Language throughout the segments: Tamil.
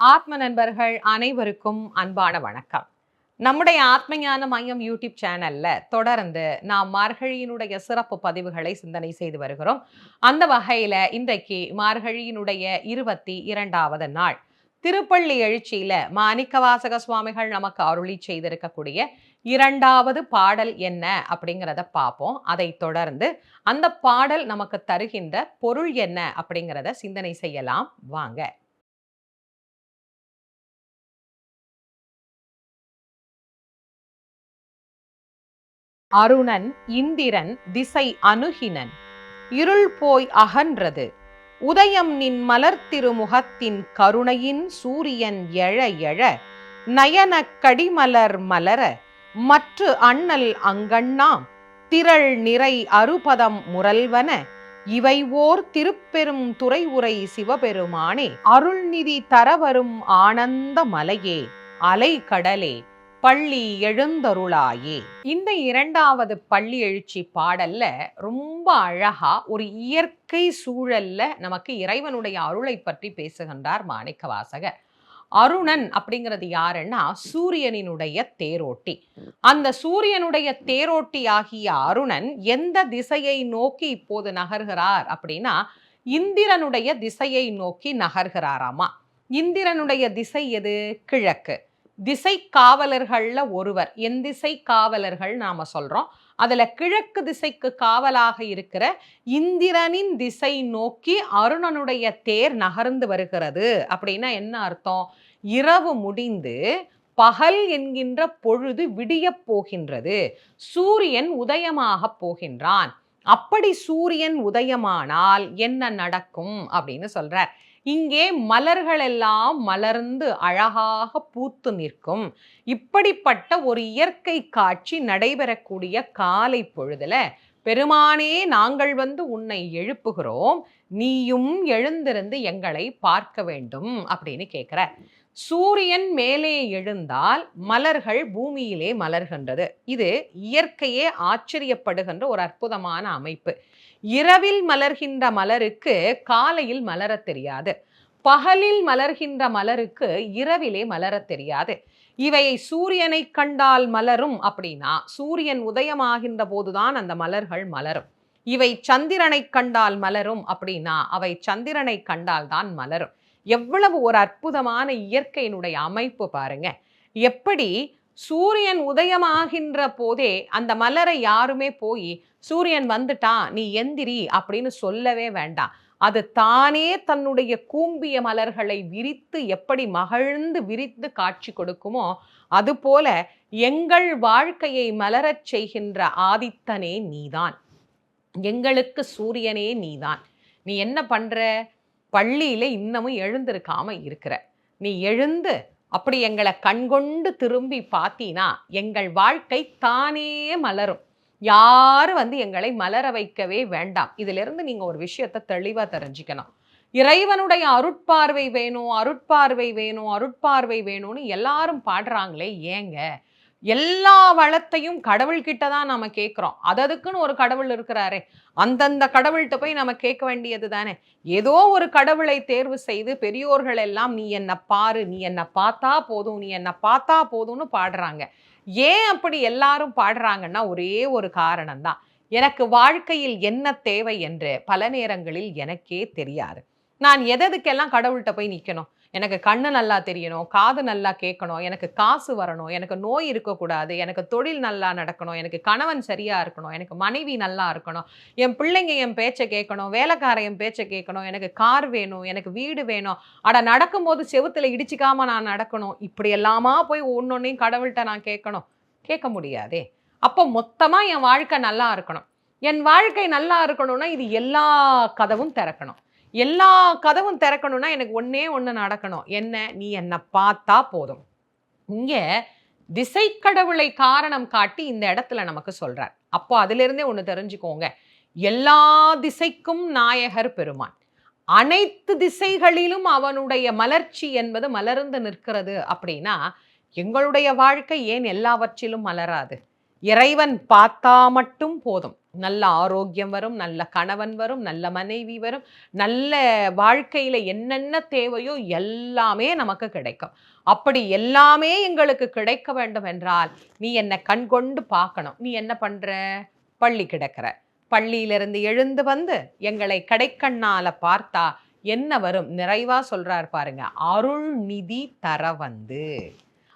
ஆத்ம நண்பர்கள் அனைவருக்கும் அன்பான வணக்கம். நம்முடைய ஆத்மஞான மையம் யூடியூப் சேனல்ல தொடர்ந்து நாம் மார்கழியினுடைய சிறப்பு பதிவுகளை சிந்தனை செய்து வருகிறோம். அந்த வகையில இன்றைக்கு மார்கழியினுடைய இருபத்தி இரண்டாவது நாள். திருப்பள்ளி எழுச்சியில மாணிக்கவாசக சுவாமிகள் நமக்கு அருளி செய்திருக்கக்கூடிய இரண்டாவது பாடல் என்ன அப்படிங்கிறத பார்ப்போம். அதை தொடர்ந்து அந்த பாடல் நமக்கு தருகின்ற பொருள் என்ன அப்படிங்கிறத சிந்தனை செய்யலாம். வாங்க. அருணன் இந்திரன் திசை அணுகினன். இருள் போய் அகன்றது. உதயம் நின் மலர் திருமுகத்தின் கருணையின் சூரியன் எழ எழ. நயன கடிமலர் மலர. மற்று அண்ணல் அங்கண்ணாம். திரள் நிறை அறுபதம் முரல்வன. இவை ஓர் திருப்பெரும் துறை உரை சிவபெருமானே. அருள்நிதி தரவரும் ஆனந்த மலையே. அலை கடலே பள்ளி எழுந்தருளாயே. இந்த இரண்டாவது பள்ளி எழுச்சி பாடல்ல ரொம்ப அழகா ஒரு இயற்கை சூழல்ல நமக்கு இறைவனுடைய அருளை பற்றி பேசுகின்றார் மாணிக்க வாசகர் அருணன் அப்படிங்கிறது யாருன்னா சூரியனினுடைய தேரோட்டி. அந்த சூரியனுடைய தேரோட்டி ஆகிய அருணன் எந்த திசையை நோக்கி இப்போது நகர்கிறார் அப்படின்னா இந்திரனுடைய திசையை நோக்கி நகர்கிறாராமா. இந்திரனுடைய திசை எது? கிழக்கு. திசை காவலர்களில் ஒருவர். என் திசை காவலர்கள் நாம் சொல்கிறோம் அதில் கிழக்கு திசைக்கு காவலாக இருக்கிற இந்திரனின் திசை நோக்கி அருணனுடைய தேர் நகர்ந்து வருகிறது. அப்படின்னா என்ன அர்த்தம்? இரவு முடிந்து பகல் என்கின்ற பொழுது விடியப் போகின்றது. சூரியன் உதயமாகப் போகின்றான். அப்படி சூரியன் உதயமானால் என்ன நடக்கும்? அப்படின்னு சொல்றார். இங்கே மலர்கள் எல்லாம் மலர்ந்து அழகாக பூத்து நிற்கும். இப்படிப்பட்ட ஒரு இயற்கை காட்சி நடைபெறக்கூடிய காலை பொழுதுல பெருமானே நாங்கள் வந்து உன்னை எழுப்புகிறோம். நீயும் எழுந்திருந்து எங்களை பார்க்க வேண்டும் அப்படின்னு கேட்குற சூரியன் மேலே எழுந்தால் மலர்கள் பூமியிலே மலர்கின்றது. இது இயற்கையே ஆச்சரியப்படுகின்ற ஒரு அற்புதமான அமைப்பு. இரவில் மலர்கின்ற மலருக்கு காலையில் மலரத் தெரியாது. பகலில் மலர்கின்ற மலருக்கு இரவிலே மலரத் தெரியாது. இவையை சூரியனை கண்டால் மலரும் அப்படின்னா சூரியன் உதயமாகின்ற போதுதான் அந்த மலர்கள் மலரும். இவை சந்திரனை கண்டால் மலரும் அப்படின்னா அவை சந்திரனை கண்டால் தான் மலரும். எவ்வளவு ஒரு அற்புதமான இயற்கையினுடைய அமைப்பு பாருங்க. எப்படி சூரியன் உதயமாகின்ற போதே அந்த மலரை யாருமே போய் சூரியன் வந்துட்டான் நீ எந்திரி அப்படின்னு சொல்லவே வேண்டாம். அது தானே தன்னுடைய கூம்பிய மலர்களை விரித்து எப்படி மகிழ்ந்து விரித்து காட்சி கொடுக்குமோ அதுபோல எங்கள் வாழ்க்கையை மலரச் செய்கின்ற ஆதித்தனே நீதான். எங்களுக்கு சூரியனே நீதான். நீ என்ன பண்ற? பள்ளியில இன்னமும் எழுந்திருக்காம இருக்கிற. நீ எழுந்து அப்படி எங்களை கண்கொண்டு திரும்பி பார்த்தீனா எங்கள் வாழ்க்கை தானே மலரும். யாரும் வந்து எங்களை மலர வைக்கவே வேண்டாம். இதிலிருந்து நீங்கள் ஒரு விஷயத்த தெளிவாக தெரிஞ்சுக்கணும். இறைவனுடைய அருட்பார்வை வேணும் அருட்பார்வை வேணும் அருட்பார்வை வேணும்னு எல்லாரும் பாடுறாங்களே ஏங்க? எல்லா வளத்தையும் கடவுள்கிட்ட தான் நம்ம கேட்குறோம் அததுக்குன்னு ஒரு கடவுள் இருக்கிறாரே. அந்தந்த கடவுள்கிட்ட போய் நம்ம கேட்க வேண்டியது தானே. ஏதோ ஒரு கடவுளை தேர்வு செய்து பெரியோர்கள் எல்லாம் நீ என்னை பாரு நீ என்னை பார்த்தா போதும் நீ என்னை பார்த்தா போதும்னு பாடுறாங்க. ஏன் அப்படி எல்லாரும் பாடுறாங்கன்னா ஒரே ஒரு காரணம் தான் எனக்கு வாழ்க்கையில் என்ன தேவை என்று பல நேரங்களில் எனக்கே தெரியாது. நான் எதற்கெல்லாம் கடவுள்கிட்ட போய் நிற்கணும் எனக்கு கண்ணு நல்லா தெரியணும் காது நல்லா கேட்கணும் எனக்கு காசு வரணும் எனக்கு நோய் இருக்கக்கூடாது எனக்கு தொழில் நல்லா நடக்கணும் எனக்கு கணவன் சரியாக இருக்கணும் எனக்கு மனைவி நல்லா இருக்கணும் என் பிள்ளைங்க என் பேச்சை கேட்கணும் வேலைக்கார என் பேச்சை கேட்கணும் எனக்கு கார் வேணும் எனக்கு வீடு வேணும். அட நடக்கும்போது செவுத்துல இடிச்சிக்காம நான் நடக்கணும். இப்படி எல்லாமா போய் ஒன்னொன்னையும் கடவுள்கிட்ட நான் கேட்கணும்? கேட்க முடியாதே. அப்போ மொத்தமாக என் வாழ்க்கை நல்லா இருக்கணும். என் வாழ்க்கை நல்லா இருக்கணும்னா இது எல்லா கதவும் திறக்கணும். எல்லா கதவும் திறக்கணும்னா எனக்கு ஒன்றே ஒன்று நடக்கணும். என்ன? நீ என்னை பார்த்தா போதும். இங்கே திசை கடவுளை காரணம் காட்டி இந்த இடத்துல நமக்கு சொல்கிறார் அப்போ அதிலிருந்தே ஒன்று தெரிஞ்சுக்கோங்க. எல்லா திசைக்கும் நாயகர் பெருமான். அனைத்து திசைகளிலும் அவனுடைய மலர்ச்சி என்பது மலர்ந்து நிற்கிறது அப்படின்னா எங்களுடைய வாழ்க்கை ஏன் எல்லாவற்றிலும் மலராது? இறைவன் பார்த்தா மட்டும் போதும். நல்ல ஆரோக்கியம் வரும் நல்ல கணவன் வரும் நல்ல மனைவி வரும் நல்ல வாழ்க்கையில் என்னென்ன தேவையோ எல்லாமே நமக்கு கிடைக்கும். அப்படி எல்லாமே எங்களுக்கு கிடைக்க வேண்டும் என்றால் நீ என்னை கண் கொண்டு பார்க்கணும். நீ என்ன பண்ணுற பள்ளி கிடக்கிற. பள்ளியிலிருந்து எழுந்து வந்து எங்களை கடைக்கண்ணால பார்த்தா என்ன வரும்? நிறைவா சொல்றார் பாருங்க அருள் நிதி தர வந்து.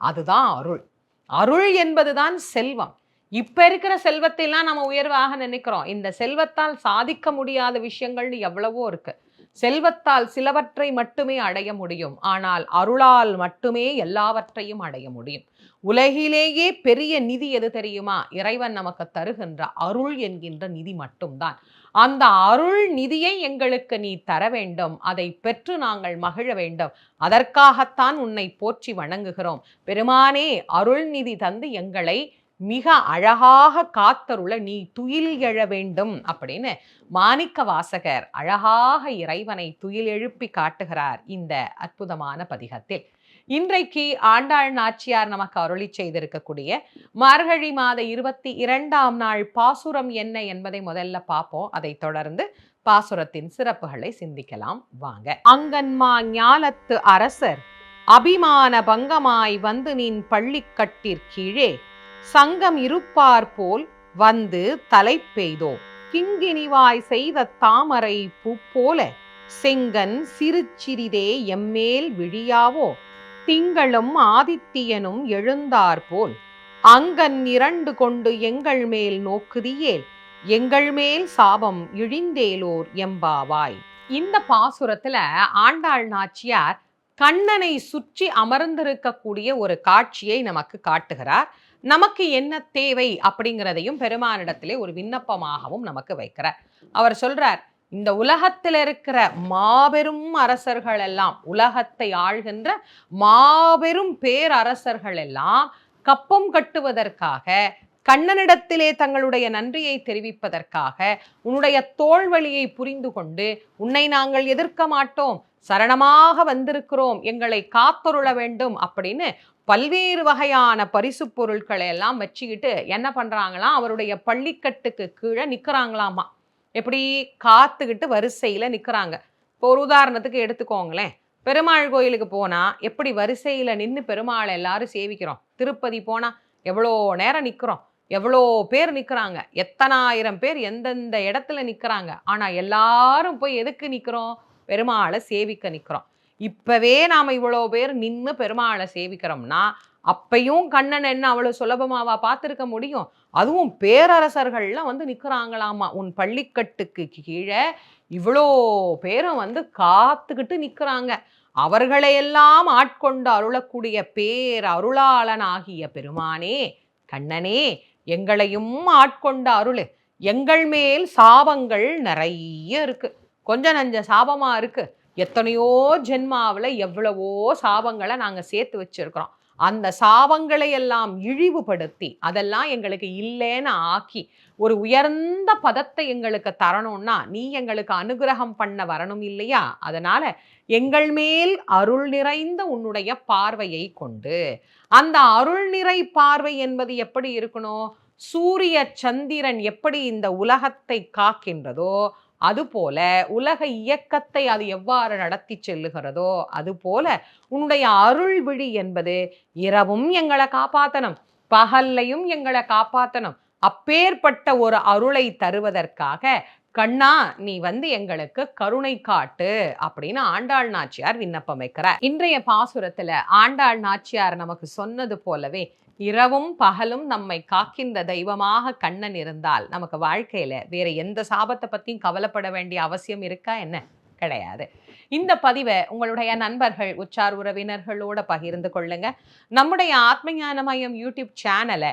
அதுதான் அருள். அருள் என்பதுதான் செல்வம். இப்ப இருக்கிற செல்வத்தையெல்லாம் நம்ம உயர்வாக நினைக்கிறோம். இந்த செல்வத்தால் சாதிக்க முடியாத விஷயங்கள்னு எவ்வளவோ இருக்கு. செல்வத்தால் சிலவற்றை மட்டுமே அடைய முடியும். ஆனால் அருளால் மட்டுமே எல்லாவற்றையும் அடைய முடியும். உலகிலேயே பெரிய நிதி எது தெரியுமா? இறைவன் நமக்கு தருகின்ற அருள் என்கின்ற நிதி மட்டும்தான். அந்த அருள் நிதியை எங்களுக்கு நீ தர வேண்டும். அதை பெற்று நாங்கள் மகிழ வேண்டும். அதற்காகத்தான் உன்னை போற்றி வணங்குகிறோம். பெருமானே அருள் நிதி தந்து எங்களை மிக அழகாக காத்தருள நீ துயில் எழ வேண்டும் அப்படின்னு மாணிக்க வாசகர் அழகாக இறைவனை துயில் எழுப்பி காட்டுகிறார் இந்த அற்புதமான பதிகத்தில். இன்றைக்கு ஆண்டாள் நாச்சியார் நமக்கு அருளி செய்திருக்கக்கூடிய மார்கழி மாத இருபத்தி இரண்டாம் நாள் பாசுரம் என்ன என்பதை முதல்ல பார்ப்போம். அதை தொடர்ந்து பாசுரத்தின் சிறப்புகளை சிந்திக்கலாம். வாங்க. அங்கன்மா ஞாலத்து அரசர் அபிமான பங்கமாய் வந்து நின் பள்ளிக்கட்டிற்கீழே சங்கம் இருப்பார் போல் வந்து தலை பெய்தோ? கிங்கினிவாய் செய்த தாமரை பூ போல செங்கன் சிறு சிறிதே எம்மேல் விழியாவோ? திங்களும் ஆதித்தியனும் எழுந்தார்போல் அங்கன் இரண்டு கொண்டு எங்கள் மேல் நோக்குதியேல் எங்கள் மேல் சாபம் இழிந்தேலோர் எம்பாவாய். இந்த பாசுரத்துல ஆண்டாள் நாச்சியார் கண்ணனை சுற்றி அமர்ந்திருக்கக்கூடிய ஒரு காட்சியை நமக்கு காட்டுகிறார். நமக்கு என்ன தேவை அப்படிங்கிறதையும் பெருமானிடத்திலே ஒரு விண்ணப்பமாகவும் நமக்கு வைக்கிறார். அவர் சொல்றார் இந்த உலகத்தில் இருக்கிற மாபெரும் அரசர்கள் எல்லாம் உலகத்தை ஆள்கின்ற மாபெரும் பேரரசர்கள் எல்லாம் கப்பம் கட்டுவதற்காக கண்ணனிடத்திலே தங்களுடைய நன்றியை தெரிவிப்பதற்காக உன்னுடைய தோல்வழியை புரிந்து கொண்டு உன்னை நாங்கள் எதிர்க்க மாட்டோம். சரணமாக வந்திருக்கிறோம். எங்களை காத்தொருள வேண்டும் அப்படின்னு பல்வேறு வகையான பரிசு பொருட்களை எல்லாம் வச்சுக்கிட்டு என்ன பண்ணுறாங்களாம் அவருடைய பள்ளிக்கட்டுக்கு கீழே நிற்கிறாங்களாமா எப்படி காத்துக்கிட்டு வரிசையில் நிற்கிறாங்க இப்போ ஒரு உதாரணத்துக்கு எடுத்துக்கோங்களேன். பெருமாள் கோயிலுக்கு போனால் எப்படி வரிசையில் நின்று பெருமாளை எல்லாரும் சேவிக்கிறோம்? திருப்பதி போனால் எவ்வளோ நேரம் நிற்கிறோம் எவ்வளோ பேர் நிற்கிறாங்க எத்தனாயிரம் பேர் எந்தெந்த இடத்துல நிற்கிறாங்க ஆனால் எல்லாரும் போய் எதுக்கு நிற்கிறோம் பெருமாளை சேவிக்க நிற்கிறோம் இப்போவே நாம் இவ்வளோ பேர் நின்று பெருமாளை சேவிக்கிறோம்னா அப்பையும் கண்ணன் என்ன அவ்வளோ சுலபமாவா பார்த்துருக்க முடியும்? அதுவும் பேரரசர்கள்லாம் வந்து நிற்கிறாங்களாமா உன் பள்ளிக்கட்டுக்கு கீழே இவ்வளோ பேரும் வந்து காத்துக்கிட்டு நிற்கிறாங்க அவர்களையெல்லாம் ஆட்கொண்டு அருளக்கூடிய பேர் அருளாளனாகிய பெருமானே கண்ணனே எங்களையும் ஆட்கொண்ட அருள். எங்கள் மேல் சாபங்கள் நிறைய இருக்கு. கொஞ்ச நஞ்ச சாபமா இருக்கு. எத்தனையோ ஜென்மாவில் எவ்வளவோ சாபங்களை நாங்கள் சேர்த்து வச்சிருக்கிறோம். அந்த சாபங்களை எல்லாம் இழிவுபடுத்தி அதெல்லாம் எங்களுக்கு இல்லைன்னு ஆக்கி ஒரு உயர்ந்த பதத்தை எங்களுக்கு தரணும்னா நீ எங்களுக்கு அனுகிரகம் பண்ண வரணும் இல்லையா? அதனால எங்கள் மேல் அருள் நிறைந்த உன்னுடைய பார்வையை கொண்டு. அந்த அருள் நிறை பார்வை என்பது எப்படி இருக்கணும்? சூரிய சந்திரன் எப்படி இந்த உலகத்தை காக்கின்றதோ அதுபோல உலக இயக்கத்தை அது எவ்வாறு நடத்தி செல்லுகிறதோ அதுபோல உன்னுடைய அருள் விழி என்பது இரவும் எங்களை காப்பாற்றணும் பகல்லையும் எங்களை காப்பாற்றணும் அப்பேற்பட்ட ஒரு அருளை தருவதற்காக கண்ணா நீ வந்து எங்களுக்கு கருணை காட்டு அப்படின்னு ஆண்டாள் நாச்சியார் விண்ணப்பம் வைக்கிறார். இன்றைய பாசுரத்துல ஆண்டாள் நாச்சியார் நமக்கு சொன்னது போலவே இரவும் பகலும் நம்மை காக்கின்ற தெய்வமாக கண்ணன் இருந்தால் நமக்கு வாழ்க்கையில வேற எந்த சாபத்தை பத்தியும் கவலைப்பட வேண்டிய அவசியம் இருக்கா என்ன? கிடையாது. இந்த பதிவை உங்களுடைய நண்பர்கள் உச்சார் உறவினர்களோட பகிர்ந்து கொள்ளுங்க. நம்முடைய ஆத்மஞான மையம் யூடியூப் சேனலை